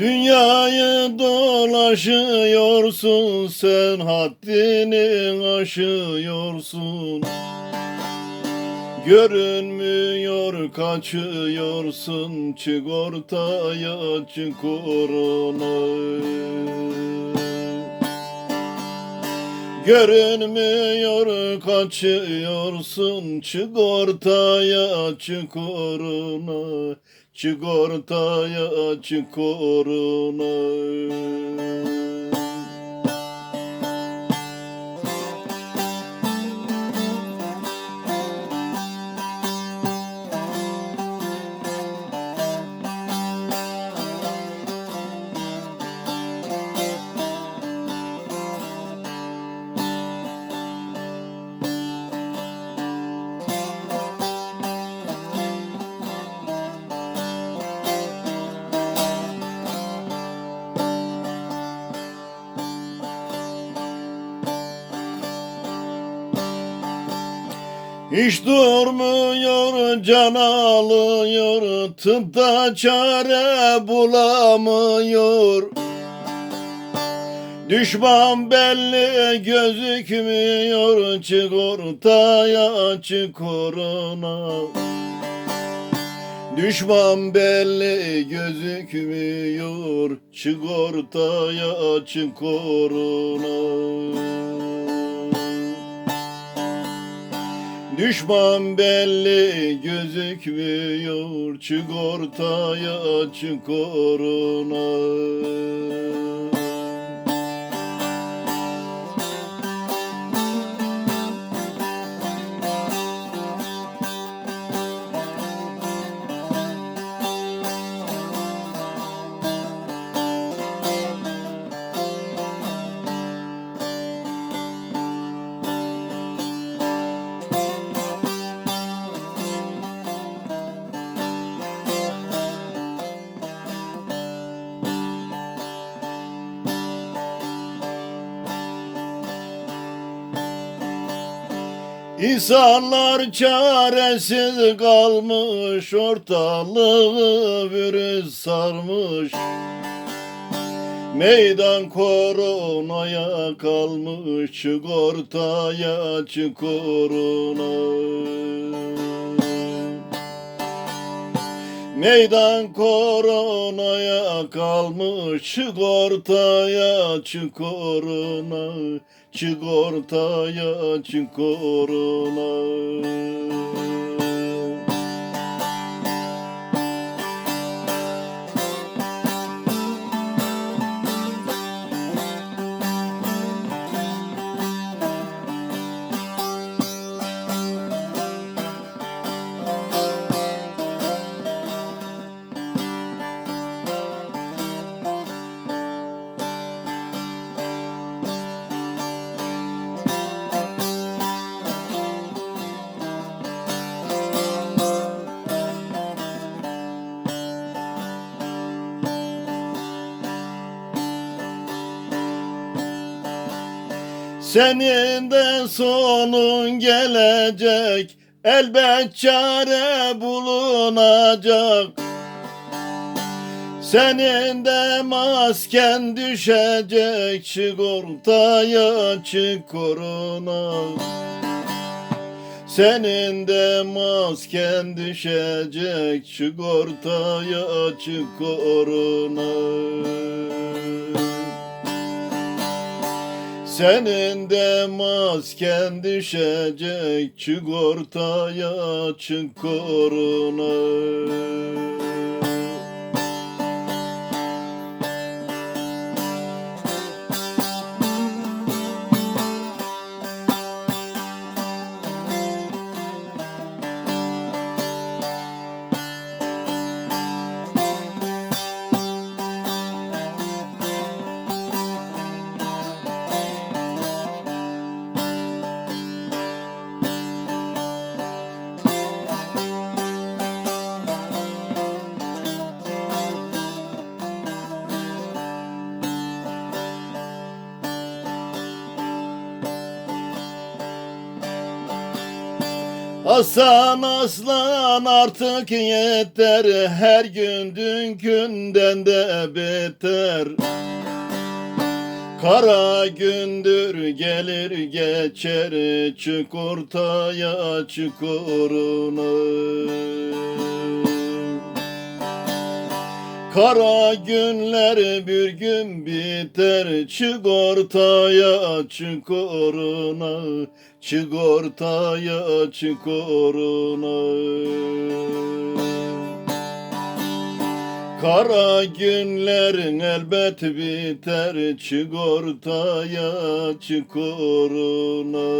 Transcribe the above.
Dünyayı dolaşıyorsun sen haddini aşıyorsun. Görünmüyor kaçıyorsun çık ortaya çık korona Görünmüyor kaçıyorsun. Çık ortaya çık korona Çık ortaya çık korona Hiç durmuyor can alıyor Tıpta çare bulamıyor. Düşman belli gözükmüyor Çık ortaya çık korona Düşman belli gözükmüyor Çık ortaya çık korona Düşman belli gözükmüyor Çık ortaya çık korona İnsanlar çaresiz kalmış Ortalığı virüs sarmış. Meydan koronaya kalmış Çık ortaya çık korona Meydan koronaya kalmış Çık ortaya çık korona Çık ortaya çık korona Senin de sonun gelecek Elbet çare bulunacak. Senin de masken düşecek Çık ortaya çık korona Senin de masken düşecek Çık ortaya çık korona senin de masken düşecek Çık ortaya çık korona Hasan Aslan artık yeter Her gün dünkünden de beter. Kara gündür gelir geçer Çık ortaya çık Kara günler bir gün biter Çık ortaya çık oruna Çık ortaya çık oruna Kara günlerin elbet biter Çık ortaya çık oruna